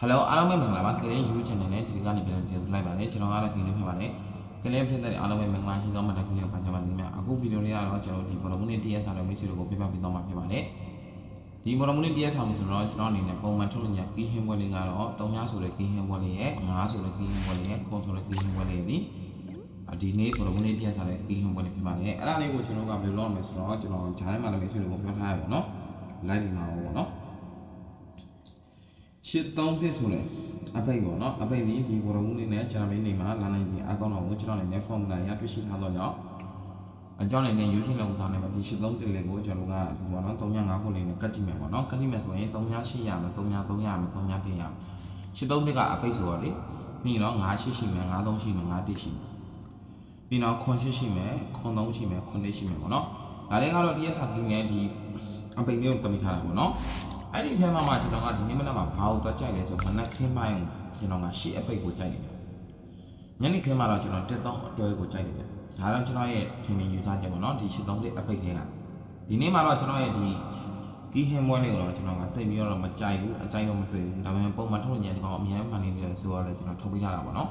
ဟယ်လိုအားလုံးပဲမင်္ဂလာပါကလေး YouTube channel နဲ့ဒီကနေပြန်ပြန်လိုက်ပါတယ်ကျွန်တော်ကတော့ဒီလေးဖြစ်ပါတယ်ကလေးဖြစ်တဲ့အားလုံးပဲမင်္ဂလာရှိသောမတက်ကြီးကိုပါကြပါလိမ့်မယ်အခုဗီဒီယိုလေးကတော့ကျွန်တော်ဒီဘောလုံးမနေ့ TS ဆောင်းတဲ့မိတ်ဆွေတို့ကိုပြပြပေးတော့မှာဖြစ်ပါတယ်ဒီဘောလုံးမနေ့ TS ဆောင်းလို့ဆိုတော့ကျွန်တော်အနေနဲ့ပုံမှန်ထုတ်နေကြကီးဟင်းပွဲလေးကတော့3ညဆိုတဲ့ကီးဟင်းပွဲလေးရဲ့5ဆိုတဲ့ကီးဟင်းပွဲလေးရဲ့9ဆိုတဲ့ကီးဟင်းပွဲလေးရဲ့ဒီဒီနေ့ဘောလုံးမနေ့ TS ဆောင်းတဲ့ကီးဟင်းပွဲလေးဖြစ်ပါတယ်အဲ့ဒါလေးကိုကျွန်တော်ကဘယ်လိုလုပ်မလဲဆိုတော့ကျွန်တော်ဂျားထဲမှာလည်းမိတ်ဆွေတို့ကိုပြောထားရပါတော့နော်လိုက်ဒီမှာပေါ့နော် ရှစ်သုံးတစ်ဆိုလဲအပိတ်ပေါ့နော်အပိတ်ဒီဒီဘောလုံးလေးနဲ့ဂျာမင်းနေမှာလာနိုင်ပြီးအကောင့်တော်ကိုကျွန်တော်လည်း formula ရတွေ့ရှိထားတော့ကြောင့်အကြောင်းလည်းနဲ့ယူရှင်းလုံးဆောင်နေမှာဒီရှစ်သုံးတစ်လေးကိုကျွန်တော်ကဒီပေါ့နော်305ခုလေးနဲ့ကတ်ကြည့်မယ်ပေါ့နော်ကတ်ကြည့်မယ်ဆိုရင်3800ရမယ်300 300ရမယ်300တင်ရမယ်ရှစ်သုံးတစ်ကအပိတ်ဆိုတော့လေပြီးတော့98ရှိမယ်93ရှိမယ်91ရှိမယ်ပြီးတော့ခွန်ရှိရှိမယ်ခွန်3ရှိမယ်ခွန်4ရှိမယ်ပေါ့နော်ဒါလည်းကတော့ဒီရက်စာကြီးနဲ့ဒီအပိတ်လေးကိုကမိထားတာပေါ့နော် အဲ့ဒီထဲမှာမှကျွန်တော်ကဒီနေ့မနက်မှာဘာကိုတော့ကြိုက်လဲဆိုတော့မနက်ခင်းပိုင်းကျွန်တော်ကရှေ့အပိတ်ကိုကြိုက်နေတယ်ညနေခင်းမှာတော့ကျွန်တော်တက်တော့အတွဲကိုကြိုက်နေတယ်ဒါတော့ကျွန်တော်ရဲ့ခင်မင်ယူဆချက်ပေါ့နော်ဒီရှစ်သုံးလေးအပိတ်ထဲကဒီနေ့မှာတော့ကျွန်တော်ရဲ့ဒီကီးဟင်းပွဲလေးကိုတော့ကျွန်တော်ကသိပြီးတော့မကြိုက်ဘူးအကြိုက်တော့မတွေ့ဘူးဒါပေမဲ့ပုံမှန်ထုတ်နေကြတဲ့ကောင်အများကြီးမှန်နေတယ်ဆိုတော့လည်းကျွန်တော်ထုတ်ပေးထားတာပေါ့နော်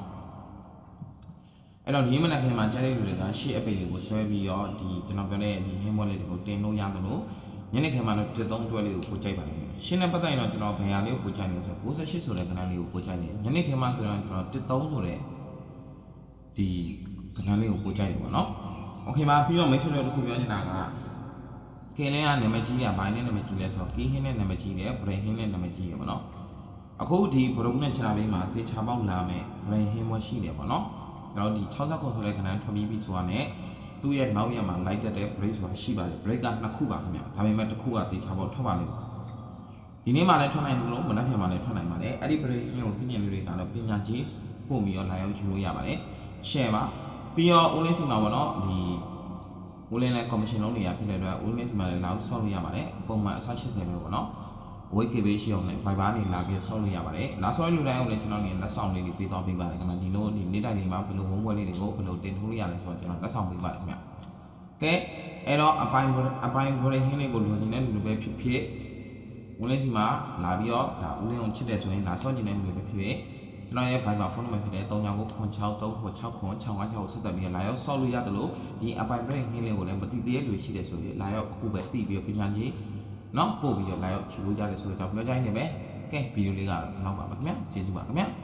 အဲ့တော့ဒီနေ့မနက်ခင်းမှာကြားတဲ့လူတွေကရှေ့အပိတ်လေးကိုဆွဲပြီးတော့ဒီကျွန်တော်ပြောတဲ့ဒီဟင်းပွဲလေးတွေကိုတင်လို့ရတယ်လို့ညနေခင်းမှာတော့တစ်သုံးတွဲလေးကိုပို့ကြိုက်ပါလိမ့်မယ်။ ရှင်းတဲ့ပတ်သက်ရင်တော့ကျွန်တော်ဘယ်ဟာလေးကိုပို့ကြိုက်လဲဆိုတော့68ဆိုတဲ့ကဏ္ဍလေးကိုပို့ကြိုက်တယ်။ညနေခင်းမှာဆိုတော့ကျွန်တော်တစ်သုံးဆိုတဲ့ဒီကဏ္ဍလေးကိုပို့ကြိုက်တယ်ပေါ့နော်။ Okay ပါပြီးတော့မိတ်ဆွေတို့တစ်ခုပြောနေတာကကင်းလင်းကနာမည်ကြီးတယ်ဘိုင်းနဲ့နာမည်ကြီးလဲဆိုတော့ကင်းဟင်းနဲ့နာမည်ကြီးတယ်ဘရိန်ဟင်းနဲ့နာမည်ကြီးတယ်ပေါ့နော်။အခုဒီဘရုံနဲ့ခြာလေးမှာသေချာပေါက်လာမယ်ဘရိန်ဟင်းမရှိတယ်ပေါ့နော်။ကျွန်တော်ဒီ60ခုဆိုတဲ့ကဏ္ဍထွက်ပြီးပြီဆိုတာနဲ့သူ့ရဲ့နောက်ရက်မှာလိုက်တက်တဲ့ break ဆိုတာရှိပါတယ် break ကနှစ်ခုပါခင်ဗျဒါပေမဲ့တစ်ခုကတေချာပေါက်ထွက်ပါလိမ့်မယ် ဒီနေ့မှလည်းထွက်နိုင်လို့မနက်ဖြန်မှလည်းထွက်နိုင်ပါတယ်အဲ့ဒီ break ကိုသိမြင်လူတွေကတော့ပညာကြီးပို့ပြီးတော့လာရောက်ယူလို့ရပါတယ် share ပါပြီးတော့ online စီမှာပေါ့နော်ဒီ online နဲ့ commission လုံးတွေကဖြစ်တဲ့အတွက် online စီမှာလည်းလာဆောက်လို့ရပါတယ်ပုံမှန်အစ80ပဲပေါ့နော် wait give ရှိအောင်လည်း Viber နေလာပြီးဆောက်လို့ရပါတယ်။လာဆောက်လူတိုင်းကိုလည်းကျွန်တော်နေလက်ဆောင်လေးတွေပေးသွားပေးပါတယ်ခင်ဗျာ။ဒီလိုဒီနေ့တိုင်းလေးမှာဘယ်လိုဝုန်းပွဲလေးတွေကိုဘယ်လိုတင်ထိုးလို့ရလဲဆိုတော့ကျွန်တော်လက်ဆောင်ပေးပါတယ်ခင်ဗျာ။ကဲအဲ့တော့အပိုင်းအပိုင်း break ဟင်းလေးကိုလိုချင်တဲ့လူတွေပဲဖြစ်ဖြစ် ဝင်လေးစီမှာလာပြီးတော့ဒါဦးလင်းအောင်ချစ်တယ်ဆိုရင်လာဆော့ကျင်တဲ့လူတွေပဲဖြစ်ဖြစ်ကျွန်တော်ရဲ့ Viber ဖုန်းနံပါတ်ဖြစ်တဲ့39936366ကိုဆက်သွယ်ပြီးလာရောက်ဆော့လို့ရတယ်လို့ဒီအပိုင်း break ဟင်းလေးကိုလည်းမတိသေးတဲ့လူတွေရှိတယ်ဆိုရင်လာရောက်အခုပဲသိပြီးတော့ပညာကြီး เนาะပို့ပြီးတော့လာရောက်ချူလို့ရတယ်ဆိုတော့ကျွန်တော်ပြောကြရင်လည်းပဲကဲဗီဒီယိုလေးကတော့လောက်ပါပါခင်ဗျာကျေးဇူးပါခင်ဗျာ